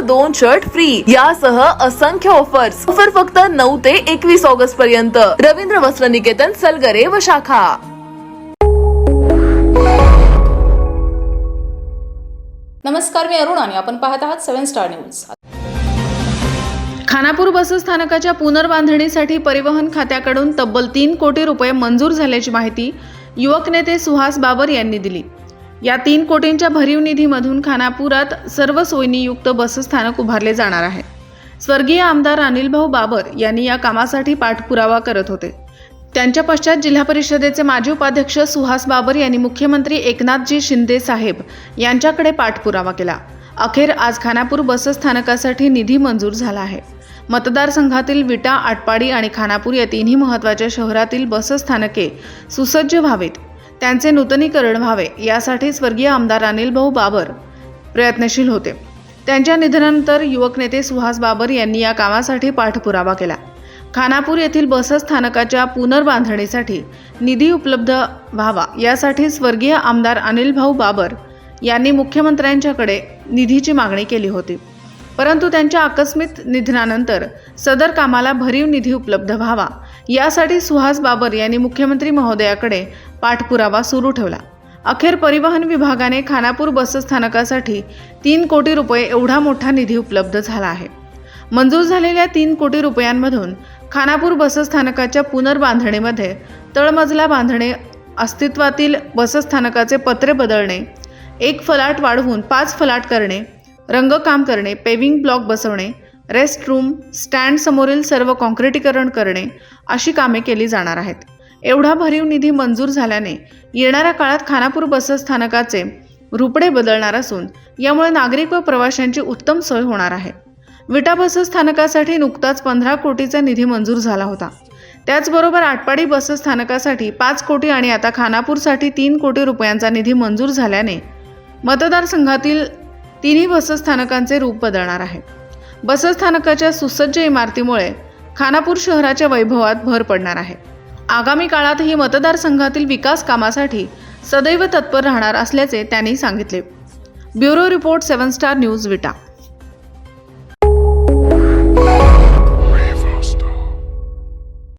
दोन shirt free यासह असंख्य ऑफर्स ऑफर फक्त नऊ ते एकवीस ऑगस्ट पर्यंत. रवींद्र वस्त्र निकेतन सलगरे व शाखा. नमस्कार मी अरुण आणि आपण पाहत आहात सेव्हन स्टार न्यूज. खानापूर बसस्थानकाच्या पुनर्बांधणीसाठी परिवहन खात्याकडून तब्बल तीन कोटी रुपये मंजूर झाल्याची माहिती युवक नेते सुहास बाबर यांनी दिली. या तीन कोटींच्या भरीव निधीमधून खानापुरात सर्व सोयीनियुक्त बसस्थानक उभारले जाणार आहे स्वर्गीय आमदार अनिलभाऊ बाबर यांनी या कामासाठी पाठपुरावा करत होते. त्यांच्या पश्चात जिल्हा परिषदेचे माजी उपाध्यक्ष सुहास बाबर यांनी मुख्यमंत्री एकनाथजी शिंदे साहेब यांच्याकडे पाठपुरावा केला. अखेर आज खानापूर बसस्थानकासाठी निधी मंजूर झाला आहे. मतदारसंघातील विटा आटपाडी आणि खानापूर या तिन्ही महत्त्वाच्या शहरातील बसस्थानके सुसज्ज व्हावीत. त्यांचे नूतनीकरण व्हावे यासाठी स्वर्गीय आमदार अनिलभाऊ बाबर प्रयत्नशील होते. त्यांच्या निधनानंतर युवक नेते सुहास बाबर यांनी या कामासाठी पाठपुरावा केला. खानापूर येथील बसस्थानकाच्या पुनर्बांधणीसाठी निधी उपलब्ध व्हावा यासाठी स्वर्गीय आमदार अनिलभाऊ बाबर यांनी मुख्यमंत्र्यांच्याकडे निधीची मागणी केली होती. परंतु त्यांच्या आकस्मिक निधनानंतर सदर कामाला भरीव निधी उपलब्ध व्हावा यासाठी सुहास बाबर यांनी मुख्यमंत्री महोदयाकडे पाठपुरावा सुरू ठेवला. अखेर परिवहन विभागाने खानापूर बसस्थानकासाठी तीन कोटी रुपये एवढा मोठा निधी उपलब्ध झाला आहे. मंजूर झालेल्या तीन कोटी रुपयांमधून खानापूर बसस्थानकाच्या पुनर्बांधणीमध्ये तळमजला बांधणे अस्तित्वातील बसस्थानकाचे पत्रे बदलणे एक फलाट वाढवून पाच फलाट करणे रंगकाम करणे पेविंग ब्लॉक बसवणे रेस्ट रूम सर्व काँक्रिटीकरण करणे अशी कामे केली जाणार आहेत. एवढा भरीव निधी मंजूर झाल्याने येणाऱ्या काळात खानापूर बसस्थानकाचे रुपडे बदलणार असून यामुळे नागरिक व प्रवाशांची उत्तम सोय होणार आहे. विटा बसस्थानकासाठी नुकताच पंधरा कोटीचा निधी मंजूर झाला होता. त्याचबरोबर आटपाडी बसस्थानकासाठी पाच कोटी आणि आता खानापूरसाठी तीन कोटी रुपयांचा निधी मंजूर झाल्याने मतदारसंघातील तिन्ही बसस्थानकांचे रूप बदलणार आहे. बसस्थानकाच्या सुसज्ज इमारतीमुळे खानापूर शहराच्या वैभवात भर पडणार आहे. आगामी काळातही मतदारसंघातील विकास कामासाठी सदैव तत्पर राहणार असल्याचे त्यांनी सांगितले. Bureau report seven star news Vita.